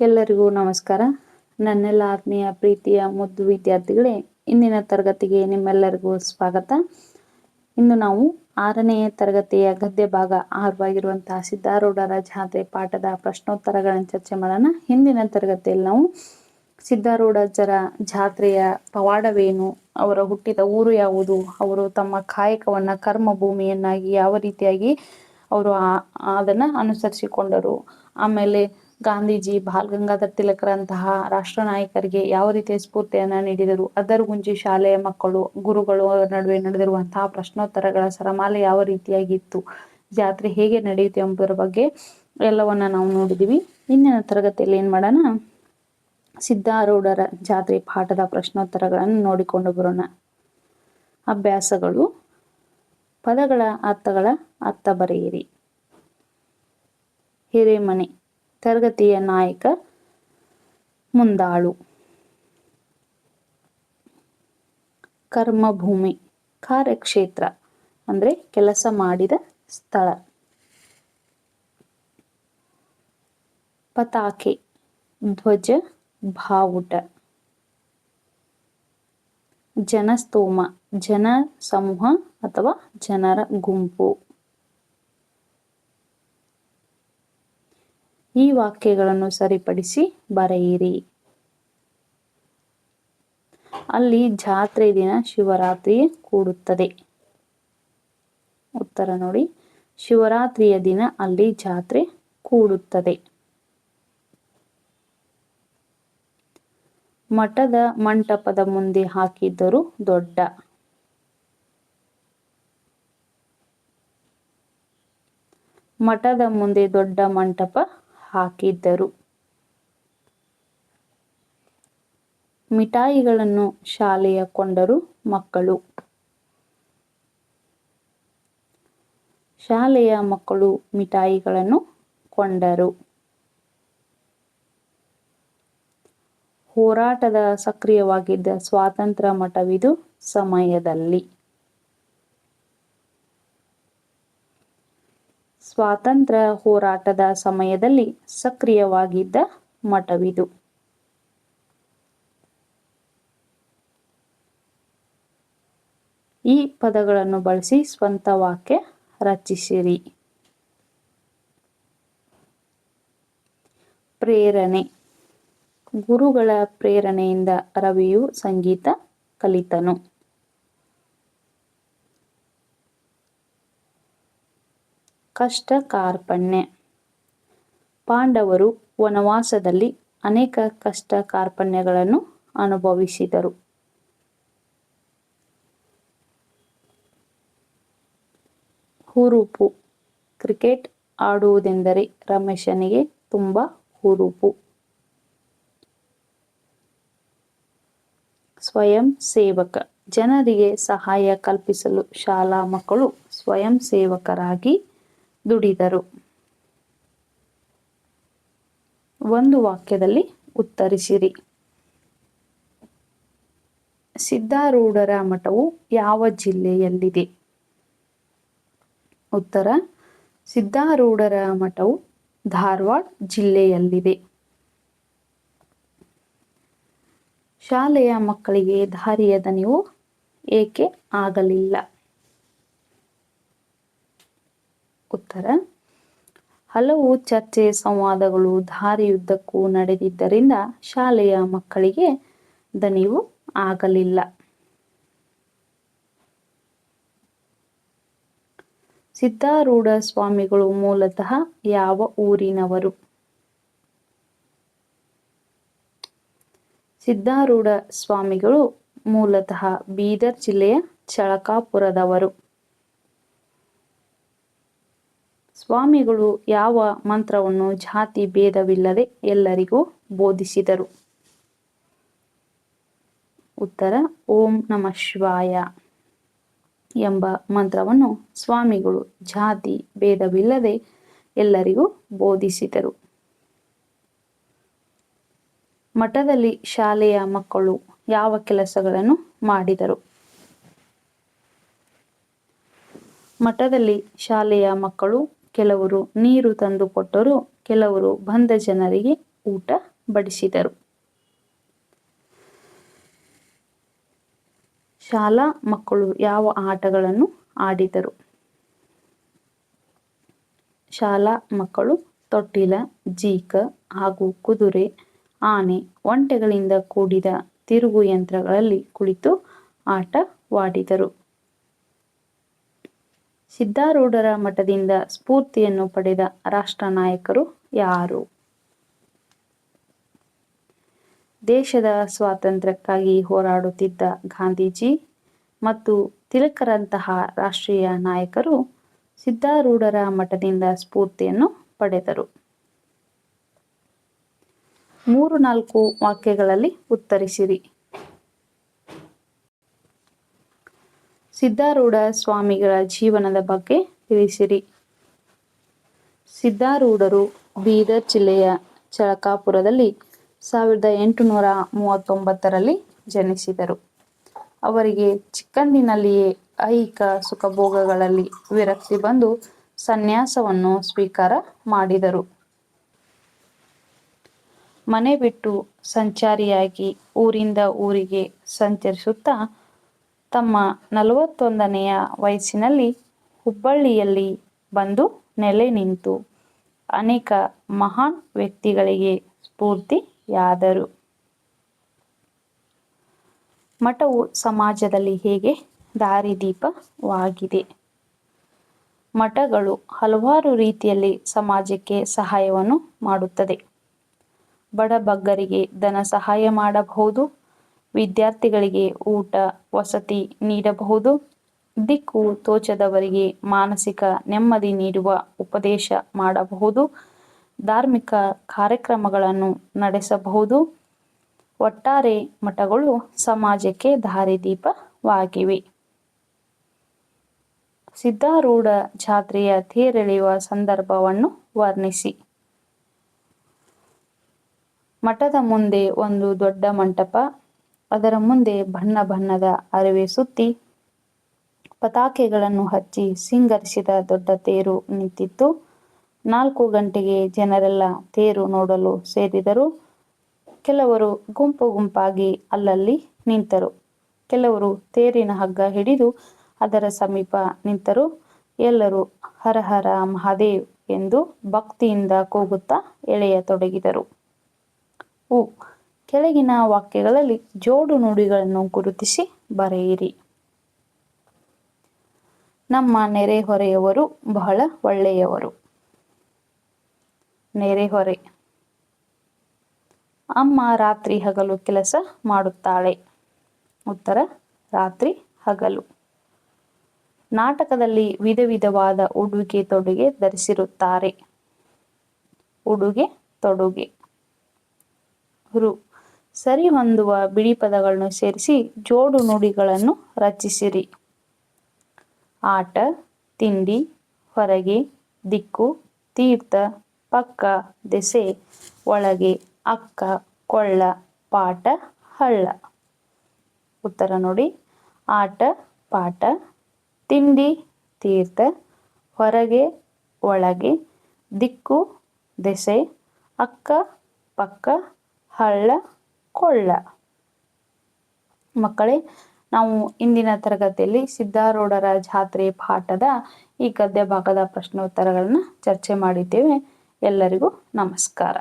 ಎಲ್ಲರಿಗೂ ನಮಸ್ಕಾರ. ನನ್ನೆಲ್ಲ ಆತ್ಮೀಯ ಪ್ರೀತಿಯ ಮುದ್ದು ವಿದ್ಯಾರ್ಥಿಗಳೇ, ಇಂದಿನ ತರಗತಿಗೆ ನಿಮ್ಮೆಲ್ಲರಿಗೂ ಸ್ವಾಗತ. ಇಂದು ನಾವು ಆರನೆಯ ತರಗತಿಯ ಗದ್ಯ ಭಾಗ ಆರವಾಗಿರುವಂತಹ ಸಿದ್ಧಾರೂಢರ ಜಾತ್ರೆ ಪಾಠದ ಪ್ರಶ್ನೋತ್ತರಗಳನ್ನು ಚರ್ಚೆ ಮಾಡೋಣ. ಹಿಂದಿನ ತರಗತಿಯಲ್ಲಿ ನಾವು ಸಿದ್ಧಾರೂಢಜರ ಜಾತ್ರೆಯ ಪವಾಡವೇನು, ಅವರ ಹುಟ್ಟಿದ ಊರು ಯಾವುದು, ಅವರು ತಮ್ಮ ಕಾಯಕವನ್ನ ಕರ್ಮ ಭೂಮಿಯನ್ನಾಗಿ ಯಾವ ರೀತಿಯಾಗಿ ಅವರು ಅದನ್ನ ಅನುಸರಿಸಿಕೊಂಡರು, ಆಮೇಲೆ ಗಾಂಧೀಜಿ, ಬಾಲ್ ಗಂಗಾಧರ್ ತಿಲಕರಂತಹ ರಾಷ್ಟ್ರ ನಾಯಕರಿಗೆ ಯಾವ ರೀತಿಯ ಸ್ಫೂರ್ತಿಯನ್ನ ನೀಡಿದರು? ಅದರ ಗುಂಜಿ ಶಾಲೆಯ ಮಕ್ಕಳು, ಗುರುಗಳು ನಡುವೆ ನಡೆದಿರುವಂತಹ ಪ್ರಶ್ನೋತ್ತರಗಳ ಸರಮಾಲೆ ಯಾವ ರೀತಿಯಾಗಿತ್ತು? ಜಾತ್ರೆ ಹೇಗೆ ನಡೆಯುತ್ತೆ ಎಂಬುದರ ಬಗ್ಗೆ ಎಲ್ಲವನ್ನ ನಾವು ನೋಡಿದೀವಿ. ಇಂದಿನ ತರಗತಿಯಲ್ಲಿ ಏನ್ ಮಾಡೋಣ? ಸಿದ್ಧಾರೂಢರ ಜಾತ್ರೆ ಪಾಠದ ಪ್ರಶ್ನೋತ್ತರಗಳನ್ನು ನೋಡಿಕೊಂಡು ಬರೋಣ. ಅಭ್ಯಾಸಗಳು. ಪದಗಳ ಅರ್ಥಗಳ ಅರ್ಥ ಬರೆಯಿರಿ. ಹಿರೇಮನೆ. ತರಗತಿಯ ನಾಯಕ ಮುಂದಾಳು. ಕರ್ಮಭೂಮಿ, ಕಾರ್ಯಕ್ಷೇತ್ರ ಅಂದ್ರೆ ಕೆಲಸ ಮಾಡಿದ ಸ್ಥಳ. ಪತಾಕೆ, ಧ್ವಜ ಭಾವುಟ ಜನಸ್ತೋಮ ಜನ ಸಮೂಹ ಅಥವಾ ಜನರ ಗುಂಪು. ಈ ವಾಕ್ಯಗಳನ್ನು ಸರಿಪಡಿಸಿ ಬರೆಯಿರಿ. ಅಲ್ಲಿ ಜಾತ್ರೆ ದಿನ ಶಿವರಾತ್ರಿ ಕೂಡುತ್ತದೆ. ಉತ್ತರ ನೋಡಿ. ಶಿವರಾತ್ರಿಯ ದಿನ ಅಲ್ಲಿ ಜಾತ್ರೆ ಕೂಡುತ್ತದೆ. ಮಠದ ಮಂಟಪದ ಮುಂದೆ ಹಾಕಿದ್ದರು ದೊಡ್ಡ. ಮಠದ ಮುಂದೆ ದೊಡ್ಡ ಮಂಟಪ ಹಾಕಿದ್ದರು. ಮಿಠಾಯಿಗಳನ್ನು ಶಾಲೆಯ ಕೊಂಡರು ಮಕ್ಕಳು. ಶಾಲೆಯ ಮಕ್ಕಳು ಮಿಠಾಯಿಗಳನ್ನು ಕೊಂಡರು. ಹೋರಾಟದ ಸಕ್ರಿಯವಾಗಿದ್ದ ಸ್ವಾತಂತ್ರ್ಯ ಮಠವಿದು ಸಮಯದಲ್ಲಿ. ಸ್ವಾತಂತ್ರ್ಯ ಹೋರಾಟದ ಸಮಯದಲ್ಲಿ ಸಕ್ರಿಯವಾಗಿದ್ದ ಮಠವಿದು. ಈ ಪದಗಳನ್ನು ಬಳಸಿ ಸ್ವಂತ ವಾಕ್ಯ ರಚಿಸಿರಿ. ಪ್ರೇರಣೆ. ಗುರುಗಳ ಪ್ರೇರಣೆಯಿಂದ ರವಿಯು ಸಂಗೀತ ಕಲಿತನು. ಕಷ್ಟ ಕಾರ್ಪಣ್ಯ ಪಾಂಡವರು ವನವಾಸದಲ್ಲಿ ಅನೇಕ ಕಷ್ಟ ಕಾರ್ಪಣ್ಯಗಳನ್ನು ಅನುಭವಿಸಿದರು. ಹುರುಪು. ಕ್ರಿಕೆಟ್ ಆಡುವುದೆಂದರೆ ರಮೇಶನಿಗೆ ತುಂಬ ಹುರುಪು. ಸ್ವಯಂ ಸೇವಕ. ಜನರಿಗೆ ಸಹಾಯ ಕಲ್ಪಿಸಲು ಶಾಲಾ ಮಕ್ಕಳು ಸ್ವಯಂ ಸೇವಕರಾಗಿ ದುಡಿದರು. ಒಂದು ವಾಕ್ಯದಲ್ಲಿ ಉತ್ತರಿಸಿರಿ. ಸಿದ್ಧಾರೂಢರ ಮಠವು ಯಾವ ಜಿಲ್ಲೆಯಲ್ಲಿದೆ? ಉತ್ತರ, ಸಿದ್ಧಾರೂಢರ ಮಠವು ಧಾರವಾಡ ಜಿಲ್ಲೆಯಲ್ಲಿದೆ. ಶಾಲೆಯ ಮಕ್ಕಳಿಗೆ ದಾರಿಯ ನೀವು ಏಕೆ ಆಗಲಿಲ್ಲ? ಉತ್ತರ ಹಲವು ಚರ್ಚೆ ಸಂವಾದಗಳು ದಾರಿಯುದ್ದಕ್ಕೂ ನಡೆದಿದ್ದರಿಂದ ಶಾಲೆಯ ಮಕ್ಕಳಿಗೆ ದನಿವು ಆಗಲಿಲ್ಲ. ಸಿದ್ಧಾರೂಢ ಸ್ವಾಮಿಗಳು ಮೂಲತಃ ಯಾವ ಊರಿನವರು? ಸಿದ್ಧಾರೂಢ ಸ್ವಾಮಿಗಳು ಮೂಲತಃ ಬೀದರ್ ಜಿಲ್ಲೆಯ ಚಳಕಾಪುರದವರು. ಸ್ವಾಮಿಗಳು ಯಾವ ಮಂತ್ರವನ್ನು ಜಾತಿ ಭೇದವಿಲ್ಲದೆ ಎಲ್ಲರಿಗೂ ಬೋಧಿಸಿದರು? ಉತ್ತರ, ಓಂ ನಮ ಶಿವಾಯ ಎಂಬ ಮಂತ್ರವನ್ನು ಸ್ವಾಮಿಗಳು ಜಾತಿ ಭೇದವಿಲ್ಲದೆ ಎಲ್ಲರಿಗೂ ಬೋಧಿಸಿದರು. ಮಠದಲ್ಲಿ ಶಾಲೆಯ ಮಕ್ಕಳು ಯಾವ ಕೆಲಸಗಳನ್ನು ಮಾಡಿದರು? ಮಠದಲ್ಲಿ ಶಾಲೆಯ ಮಕ್ಕಳು ಕೆಲವರು ನೀರು ತಂದು ಕೊಟ್ಟರು, ಕೆಲವರು ಬಂದ ಜನರಿಗೆ ಊಟ ಬಡಿಸಿದರು. ಶಾಲಾ ಮಕ್ಕಳು ಯಾವ ಆಟಗಳನ್ನು ಆಡಿದರು? ಶಾಲಾ ಮಕ್ಕಳು ತೊಟ್ಟಿಲ, ಜೀಕ ಹಾಗೂ ಕುದುರೆ, ಆನೆ, ಒಂಟೆಗಳಿಂದ ಕೂಡಿದ ತಿರುಗು ಯಂತ್ರಗಳಲ್ಲಿ ಕುಳಿತು ಆಟವಾಡಿದರು. ಸಿದ್ಧಾರೂಢರ ಮಠದಿಂದ ಸ್ಫೂರ್ತಿಯನ್ನು ಪಡೆದ ರಾಷ್ಟ್ರ ನಾಯಕರು ಯಾರು? ದೇಶದ ಸ್ವಾತಂತ್ರ್ಯಕ್ಕಾಗಿ ಹೋರಾಡುತ್ತಿದ್ದ ಗಾಂಧೀಜಿ ಮತ್ತು ತಿಲಕರಂತಹ ರಾಷ್ಟ್ರೀಯ ನಾಯಕರು ಸಿದ್ಧಾರೂಢರ ಮಠದಿಂದ ಸ್ಫೂರ್ತಿಯನ್ನು ಪಡೆದರು. ಮೂರು ನಾಲ್ಕು ವಾಕ್ಯಗಳಲ್ಲಿ ಉತ್ತರಿಸಿರಿ. ಸಿದ್ಧಾರೂಢ ಸ್ವಾಮಿಗಳ ಜೀವನದ ಬಗ್ಗೆ ತಿಳಿಸಿರಿ. ಸಿದ್ಧಾರೂಢರು ಬೀದರ್ ಜಿಲ್ಲೆಯ ಚಳಕಾಪುರದಲ್ಲಿ ಸಾವಿರದ ಎಂಟುನೂರ ಮೂವತ್ತೊಂಬತ್ತರಲ್ಲಿ ಜನಿಸಿದರು. ಅವರಿಗೆ ಚಿಕ್ಕಂದಿನಲ್ಲಿಯೇ ಐಹಿಕ ಸುಖಭೋಗಗಳಲ್ಲಿ ವಿರಕ್ತಿ ಬಂದು ಸನ್ಯಾಸವನ್ನು ಸ್ವೀಕಾರ ಮಾಡಿದರು. ಮನೆ ಬಿಟ್ಟು ಸಂಚಾರಿಯಾಗಿ ಊರಿಂದ ಊರಿಗೆ ಸಂಚರಿಸುತ್ತಾ ತಮ್ಮ ನಲವತ್ತೊಂದನೆಯ ವಯಸ್ಸಿನಲ್ಲಿ ಹುಬ್ಬಳ್ಳಿಯಲ್ಲಿ ಬಂದು ನೆಲೆ ನಿಂತು ಅನೇಕ ಮಹಾನ್ ವ್ಯಕ್ತಿಗಳಿಗೆ ಸ್ಫೂರ್ತಿಯಾದರು. ಮಠವು ಸಮಾಜದಲ್ಲಿ ಹೇಗೆ ದಾರಿದೀಪವಾಗಿದೆ? ಮಠಗಳು ಹಲವಾರು ರೀತಿಯಲ್ಲಿ ಸಮಾಜಕ್ಕೆ ಸಹಾಯವನ್ನು ಮಾಡುತ್ತದೆ. ಬಡಬಗ್ಗರಿಗೆ ಧನ ಸಹಾಯ ಮಾಡಬಹುದು. ವಿದ್ಯಾರ್ಥಿಗಳಿಗೆ ಊಟ, ವಸತಿ ನೀಡಬಹುದು. ದಿಕ್ಕು ತೋಚದವರಿಗೆ ಮಾನಸಿಕ ನೆಮ್ಮದಿ ನೀಡುವ ಉಪದೇಶ ಮಾಡಬಹುದು. ಧಾರ್ಮಿಕ ಕಾರ್ಯಕ್ರಮಗಳನ್ನು ನಡೆಸಬಹುದು. ಒಟ್ಟಾರೆ ಮಠಗಳು ಸಮಾಜಕ್ಕೆ ದಾರಿದೀಪವಾಗಿವೆ. ಸಿದ್ಧಾರೂಢ ಜಾತ್ರೆಯ ತೇರೆಳೆಯುವ ಸಂದರ್ಭವನ್ನು ವರ್ಣಿಸಿ. ಮಠದ ಮುಂದೆ ಒಂದು ದೊಡ್ಡ ಮಂಟಪ ಅದರ ಮುಂದೆ ಬಣ್ಣ ಬಣ್ಣದ ಅರಿವೆ ಸುತ್ತಿ ಪತಾಕೆಗಳನ್ನು ಹಚ್ಚಿ ಸಿಂಗರಿಸಿದ ದೊಡ್ಡ ತೇರು ನಿಂತಿತ್ತು. ನಾಲ್ಕು ಗಂಟೆಗೆ ಜನರೆಲ್ಲ ತೇರು ನೋಡಲು ಸೇರಿದರು. ಕೆಲವರು ಗುಂಪು ಗುಂಪಾಗಿ ಅಲ್ಲಲ್ಲಿ ನಿಂತರು. ಕೆಲವರು ತೇರಿನ ಹಗ್ಗ ಹಿಡಿದು ಅದರ ಸಮೀಪ ನಿಂತರು. ಎಲ್ಲರೂ ಹರ ಹರ ಮಹಾದೇವ್ ಎಂದು ಭಕ್ತಿಯಿಂದ ಕೂಗುತ್ತಾ ಎಳೆಯತೊಡಗಿದರು ಉ ಕೆಳಗಿನ ವಾಕ್ಯಗಳಲ್ಲಿ ಜೋಡು ನುಡಿಗಳನ್ನು ಗುರುತಿಸಿ ಬರೆಯಿರಿ. ನಮ್ಮ ನೆರೆಹೊರೆಯವರು ಬಹಳ ಒಳ್ಳೆಯವರು. ನೆರೆಹೊರೆ ಅಮ್ಮ ರಾತ್ರಿ ಹಗಲು ಕೆಲಸ ಮಾಡುತ್ತಾಳೆ. ಉತ್ತರ, ರಾತ್ರಿ ಹಗಲು. ನಾಟಕದಲ್ಲಿ ವಿಧ ವಿಧವಾದ ಉಡುಗೆ ತೊಡುಗೆ ಧರಿಸಿರುತ್ತಾರೆ. ಉಡುಗೆ ತೊಡುಗೆ. ರು. ಸರಿ ಹೊಂದುವ ಬಿಡಿ ಪದಗಳನ್ನು ಸೇರಿಸಿ ಜೋಡು ನುಡಿಗಳನ್ನು ರಚಿಸಿರಿ. ಆಟ, ತಿಂಡಿ, ಹೊರಗೆ, ದಿಕ್ಕು, ತೀರ್ಥ, ಪಕ್ಕ, ದೆಸೆ, ಒಳಗೆ, ಅಕ್ಕ, ಕೊಳ್ಳ, ಪಾಠ, ಹಳ್ಳ. ಉತ್ತರ ನೋಡಿ. ಆಟ, ಪಾಠ, ತಿಂಡಿ, ತೀರ್ಥ, ಹೊರಗೆ, ಒಳಗೆ, ದಿಕ್ಕು, ದೆಸೆ, ಅಕ್ಕ, ಪಕ್ಕ, ಹಳ್ಳ ಕೊಳ್ಳ ಮಕ್ಕಳೇ, ನಾವು ಇಂದಿನ ತರಗತಿಯಲ್ಲಿ ಸಿದ್ಧಾರೂಢರ ಜಾತ್ರೆ ಪಾಠದ ಈ ಗದ್ಯ ಭಾಗದ ಪ್ರಶ್ನೋತ್ತರಗಳನ್ನ ಚರ್ಚೆ ಮಾಡಿದ್ದೇವೆ. ಎಲ್ಲರಿಗೂ ನಮಸ್ಕಾರ.